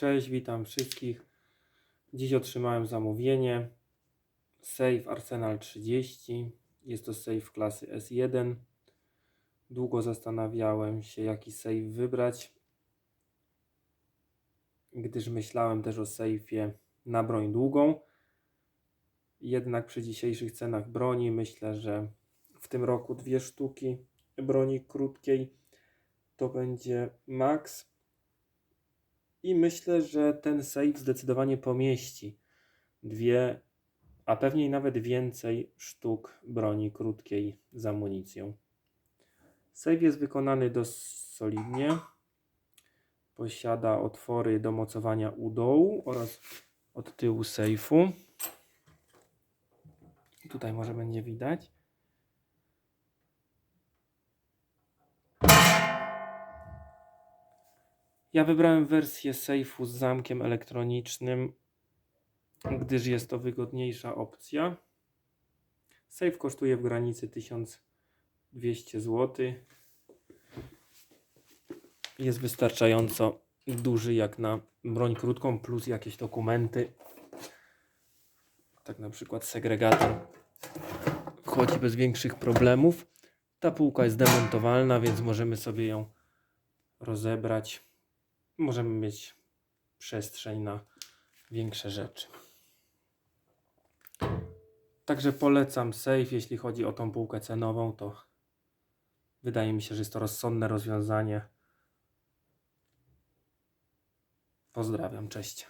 Cześć, witam wszystkich. Dziś otrzymałem zamówienie. Safe Arsenal 30. Jest to safe klasy S1. Długo zastanawiałem się, jaki safe wybrać, gdyż myślałem też o sejfie na broń długą. Jednak przy dzisiejszych cenach broni myślę, że w tym roku dwie sztuki broni krótkiej to będzie max. I myślę, że ten safe zdecydowanie pomieści dwie, a pewnie nawet więcej sztuk broni krótkiej z amunicją. Safe jest wykonany dość solidnie. Posiada otwory do mocowania u dołu oraz od tyłu sejfu. Tutaj może będzie widać. Ja wybrałem wersję sejfu z zamkiem elektronicznym, gdyż jest to wygodniejsza opcja. Sejf kosztuje w granicy 1200 zł. Jest wystarczająco duży jak na broń krótką, plus jakieś dokumenty. Tak na przykład segregator chodzi bez większych problemów. Ta półka jest demontowalna, więc możemy sobie ją rozebrać. Możemy mieć przestrzeń na większe rzeczy. Także polecam safe, jeśli chodzi o tą półkę cenową, to wydaje mi się, że jest to rozsądne rozwiązanie. Pozdrawiam, cześć.